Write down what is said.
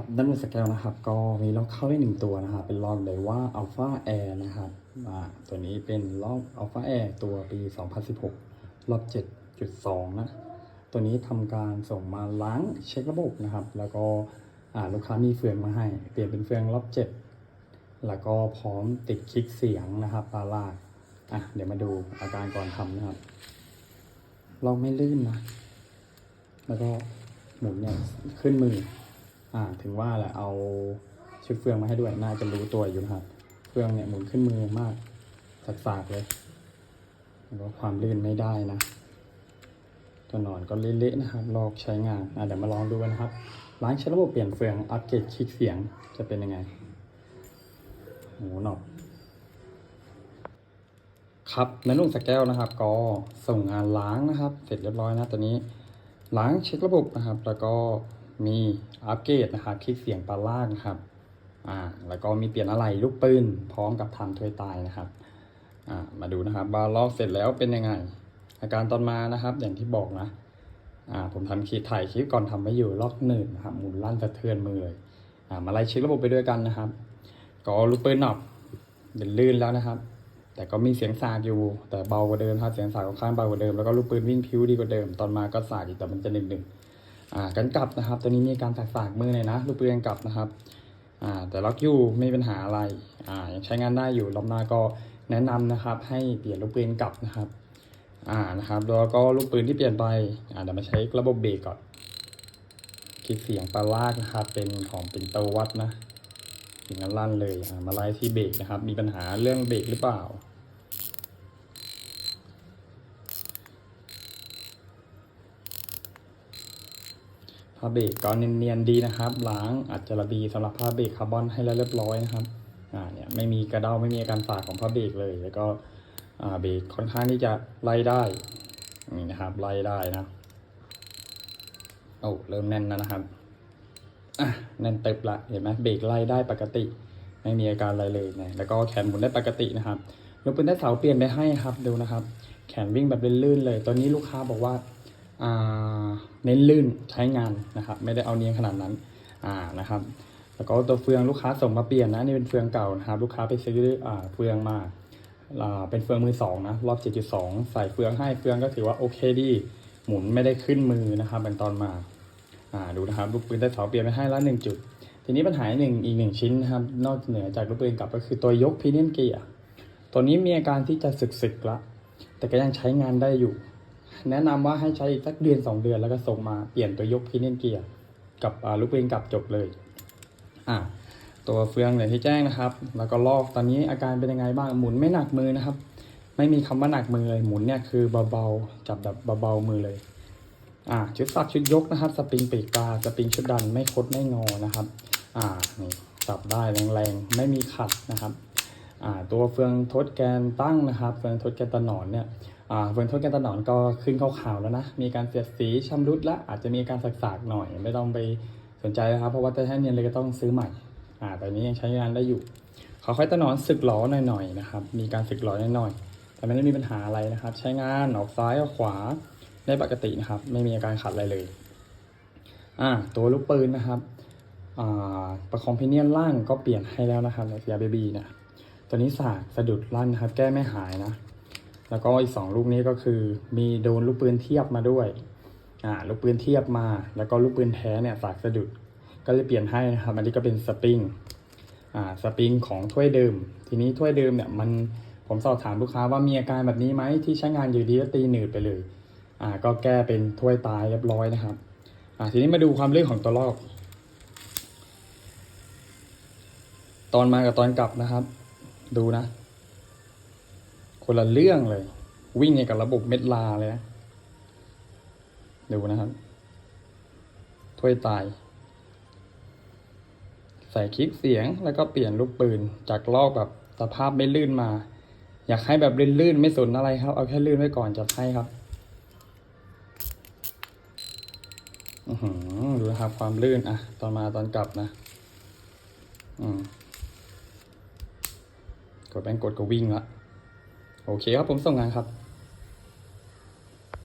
ครับด้านบนสเกลนะครับก็มีล็อกเข้าได้หนึ่งตัวนะครับเป็นล็อกเลยว่า Alpha Air นะครับอ่าตัวนี้เป็นล็อก Alpha Air ตัวปี 2016รอบ7.2 นะ ตัวนี้ทำการส่งมาล้างเช็คระบบนะครับ แล้วก็ลูกค้ามีเฟืองมาให้ เปลี่ยนเป็นเฟืองรอบ7แล้วก็พร้อมติดคลิกเสียงนะครับปลาลากอะเดี๋ยวมาดูอาการก่อนทำนะครับลองไม่ลื่นนะ แล้วก็หมุนเนี่ยขึ้นมือ อ่าถึงว่าแหละเอาชุดเฟืองมาให้ด้วยน่าจะรู้ตัวอยู่นะครับ เฟืองเนี่ยหมุนขึ้นมือมากสากๆเลยแล้วก็ความลื่นไม่ได้นะตัวนอนก็เละๆนะครับลอกใช้งานอะเดี๋ยวมาลองดูกันนะครับล้างใช้ระบบเปลี่ยนเฟืองอัปเกรดคลิกเสียงจะเป็นยังไงโหหนอกครับในลุงสแก้วนะครับ ก็ส่งงานล้างนะครับ เสร็จเรียบร้อยนะตอนนี้ล้างเช็คระบบนะครับ แล้วก็ มีอัปเกรดนะครับคลิกเสียงปลาล่างนะครับอ่าแล้วก็มีเปลี่ยนอะไหล่ลูกปืนพร้อมกับทำถ้วยตายนะครับอ่ามาดูนะครับบาร์ลอกเสร็จแล้วเป็นยังไง อาการตอนมานะครับอย่างที่บอกนะอ่าผมทำคลิปถ่ายคลิปก่อนทำไว้อยู่ล็อกหนึ่งนะครับหมุนลั่นสะเทือนมือเลยอ่ามาไล่เช็คระบบไปด้วยกันนะครับ ก็ลูกปืนหนอบเป็นลื่นแล้วนะครับ แต่ก็มีเสียงสากอยู่ แต่เบากว่าเดิมครับเสียงสากค่อนข้างเบากว่าเดิมแล้วก็ลูกปืนวิ่งพิ้วดีกว่าเดิม ตอนมาก็สากอีกแต่มันจะหนึ่งหนึ่ง อ่ากันกลับนะครับ ตัวนี้มีการสากสากมือเลยนะ ลูกปืนกันกลับนะครับอ่าแต่ล็อกอยู่ไม่มีปัญหาอะไรอ่ายังใช้งานได้อยู่รอบหน้าก็แนะนำนะครับ ให้เปลี่ยนลูกปืนกลับนะครับอ่านะครับแล้วก็ลูกปืนที่เปลี่ยนไปอ่าเดี๋ยวมาใช้ระบบเบรกก่อนคลิกเสียงปลาลากนะครับ เป็นของเปินโตวัดนะถึงนั้นลั่นเลยอ่ามาไล่ที่เบรกนะครับ มีปัญหาเรื่องเบรกหรือเปล่า ผ้าเบรกก็เนียนๆดีนะครับ ล้างอัดจระบีสำหรับผ้าเบรกคาร์บอนให้แล้วเรียบร้อยนะครับอ่าเนี่ยไม่มีกระเด้าไม่มีอาการฝาดของผ้าเบรกเลย แล้วก็อ่าเบรกค่อนข้างที่จะไล่ได้นี่นะครับไล่ได้นะโอ้เริ่มแน่นแล้วนะครับอะแน่นเต็มละเห็นไหมเบรกไล่ได้ปกติ ไม่มีอาการอะไรเลยนะแล้วก็แขนหมุนได้ปกตินะครับลูกปืนได้เสาเปลี่ยนไปให้ครับดูนะครับ แขนวิ่งแบบลื่นๆเลย ตอนนี้ลูกค้าบอกว่า เน้นลื่นใช้งานนะครับ ไม่ได้เอาเนียงขนาดนั้นอ่านะครับ แล้วก็ตัวเฟืองลูกค้าส่งมาเปลี่ยนนะนี่เป็นเฟืองเก่านะครับ ลูกค้าไปซื้ออเฟืองมาเป็นเฟืองมือสองนะรอบ 7.2 ใส่เฟืองให้เฟืองก็ถือว่าโอเคดี หมุนไม่ได้ขึ้นมือนะครับเป็นตอนมาอ่าดูนะครับลูกปืนได้เสาเปลี่ยนไปให้ละหนึ่งจุด ทีนี้ปัญหาหนึ่งอีกหนึ่งชิ้นนะครับ นอกเหนือจากลูกปืนกลับก็คือตัวยกพีเนียนเกียร์ตัวนี้มีอาการที่จะสึกๆละแต่ก็ยังใช้งานได้อยู่ แนะนำว่าให้ใช้อีกสักเดือนสองเดือนแล้วก็ส่งมาเปลี่ยนตัวยกพีเนียนเกียร์กับลูกปืนกลับจบเลยอ่าตัวเฟืองอย่างที่แจ้งนะครับ แล้วก็ลอกตอนนี้อาการเป็นยังไงบ้างหมุนไม่หนักมือนะครับ ไม่มีคำว่าหนักมือเลยหมุนเนี่ยคือเบาๆจับแบบเบาๆมือเลยอ่าชุดสักชุดยกนะครับ สปริงปีกปลาสปริงชุดดันไม่คดไม่งอนะครับอ่านี่จับได้แรงๆไม่มีขัดนะครับอ่าตัวเฟืองทดแกนตั้งนะครับ เฟืองทดแกนตะหนอนเนี่ย เฟืองทดแกนตะหนอนก็ขึ้นขาวๆแล้วนะ มีการเสียดสีชำรุดและอาจจะมีการสากๆหน่อย ไม่ต้องไปสนใจนะครับ เพราะว่าถ้าให้เนียนเลยก็ต้องซื้อใหม่อ่าแต่นี้ยังใช้งานได้อยู่ขาค่อยตะหนอนสึกหลอหน่อยๆนะครับ มีการสึกหลอหน่อยๆ แต่ไม่ได้มีปัญหาอะไรนะครับ ใช้งานออกซ้ายออกขวาได้ปกตินะครับ ไม่มีอาการขัดอะไรเลยอ่าตัวลูกปืนนะครับประคองเพเนียนล่างก็เปลี่ยนให้แล้วนะครับเซียเบบีเนี่ยตัวนี้สากสะดุดลั่นนะครับ แก้ไม่หายนะ แล้วก็อีกสองลูกนี้ก็คือ มีโดนลูกปืนเทียบมาด้วยอ่าลูกปืนเทียบมา แล้วก็ลูกปืนแท้เนี่ยสากสะดุด ก็เลยเปลี่ยนให้นะครับอันนี้ก็เป็นสปริงอ่าสปริงของถ้วยเดิม ทีนี้ถ้วยเดิมเนี่ยมันผมสอบถามลูกค้าว่ามีอาการแบบนี้ไหมที่ใช้งานอยู่ดีแล้วตีหนืดไปเลยอ่าก็แก้เป็นถ้วยตายเรียบร้อยนะครับอ่าทีนี้มาดูความลื่นของตัวลอก ตอนมากับตอนกลับนะครับ ดูนะ คนละเรื่องเลย วิ่งอย่างกับระบบเม็ดลาเลยนะดูนะครับ ถ้วยตาย ใส่คลิกเสียงแล้วก็เปลี่ยนลูกปืน จากลอกแบบสภาพไม่ลื่นมา อยากให้แบบลื่นๆไม่สนอะไรครับ เอาแค่ลื่นไว้ก่อนจัดให้ครับอือดูนะครับความลื่นอะตอนมาตอนกลับนะ อืมกดแบงกดก็วิ่งละ โอเคครับผมส่งงานครับ